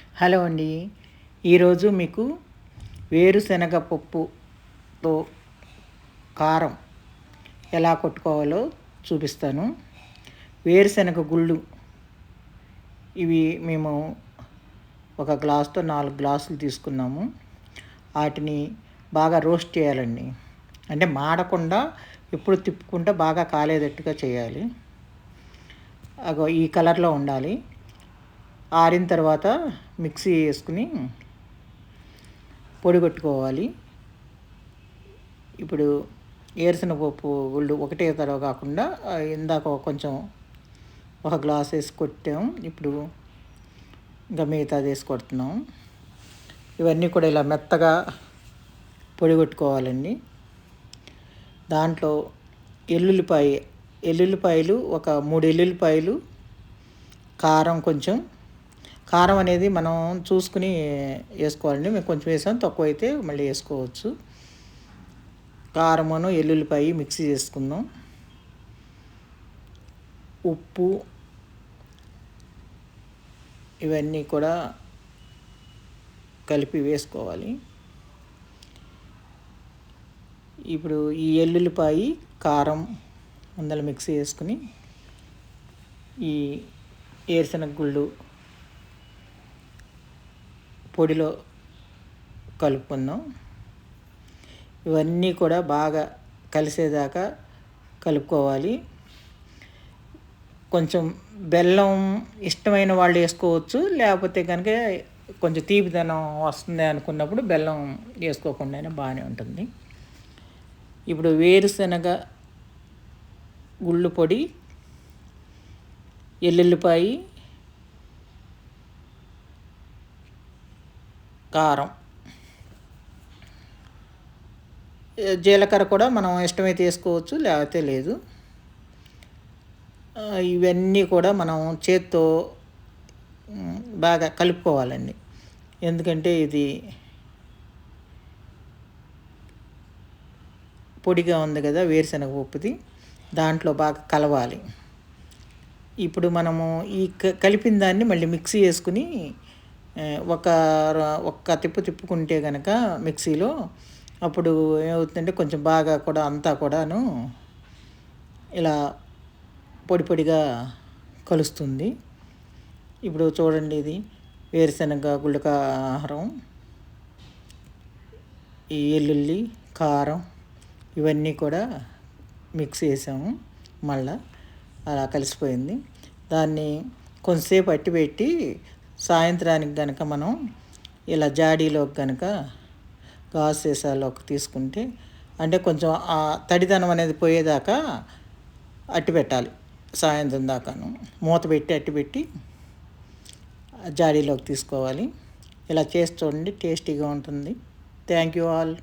Hello అండి. ఈరోజు మీకు వేరుశనగ పప్పుతో కారం ఎలా కొట్టుకోవాలో చూపిస్తాను. వేరుశనగ గుళ్ళు ఇవి మేము ఒక గ్లాస్తో నాలుగు గ్లాసులు తీసుకున్నాము. వాటిని బాగా రోస్ట్ చేయాలండి. అంటే మాడకుండా ఎప్పుడు తిప్పుకుంటే బాగా కాలేదట్టుగా చేయాలి. అగో ఈ కలర్లో ఉండాలి. ఆరిన తర్వాత మిక్సీ వేసుకుని పొడి కొట్టుకోవాలి. ఇప్పుడు పప్పు గుళ్ళు ఒకటే తరవ కాకుండా ఇందాక కొంచెం ఒక గ్లాస్ వేసి కొట్టాం. ఇప్పుడు ఇంకా మిగతాది వేసి కొడుతున్నాం. ఇవన్నీ కూడా ఇలా మెత్తగా పొడి కొట్టుకోవాలండి. దాంట్లో ఎల్లుల్లిపాయ ఎల్లుల్లిపాయలు ఒక మూడు ఎల్లుల్లిపాయలు కారం కొంచెం కారం అనేది మనం చూసుకుని వేసుకోవాలండి. మేము కొంచెం వేసాం తక్కువ అయితే మళ్ళీ వేసుకోవచ్చు. కారమును ఎల్లుల్లిపాయ మిక్సీ చేసుకుందాం. ఉప్పు ఇవన్నీ కూడా కలిపి వేసుకోవాలి. ఇప్పుడు ఈ ఎల్లుల్లిపాయ కారం అందులో మిక్సీ వేసుకుని ఈ ఏరుశనగ గుళ్ళు పొడిలో కలుపుకుందాం. ఇవన్నీ కూడా బాగా కలిసేదాకా కలుపుకోవాలి. కొంచెం బెల్లం ఇష్టమైన వాళ్ళు వేసుకోవచ్చు. లేకపోతే కనుక కొంచెం తీపిదనం వస్తుంది అనుకున్నప్పుడు బెల్లం వేసుకోకుండా బాగానే ఉంటుంది. ఇప్పుడు వేరుశనగ గుళ్ళు పొడి ఎల్లుల్లిపాయి కారం. జీలకర్ర కూడా మనం ఇష్టమైతే వేసుకోవచ్చు లేకపోతే లేదు. ఇవన్నీ కూడా మనం చేత్తో బాగా కలుపుకోవాలండి. ఎందుకంటే ఇది పొడిగా ఉంది కదా వేరుశనగ పప్పుది దాంట్లో బాగా కలవాలి. ఇప్పుడు మనము ఈ కలిపిన దాన్ని మళ్ళీ మిక్సీ వేసుకుని ఒక ఒక్క తిప్పు తిప్పుకుంటే కనుక మిక్సీలో అప్పుడు ఏమవుతుందంటే కొంచెం బాగా కూడా అంతా కూడాను ఇలా పొడి పొడిగా కలుస్తుంది. ఇప్పుడు చూడండి ఇది వేరుశనగ గుళ్ళక ఆహారం ఈ ఎల్లుల్లి కారం ఇవన్నీ కూడా మిక్స్ చేసాము. మళ్ళా అలా కలిసిపోయింది. దాన్ని కొంతసేపు అట్టి పెట్టి సాయంత్రానికి కనుక మనం ఇలా జాడీలోకి కనుక గాజు సీసాలోకి తీసుకుంటే అంటే కొంచెం ఆ తడిదనం అనేది పోయేదాకా అట్టి పెట్టాలి. సాయంత్రం దాకాను. మూత పెట్టి అట్టి పెట్టి జాడీలోకి తీసుకోవాలి. ఇలా చేసి చూడండి టేస్టీగా ఉంటుంది. Thank you all.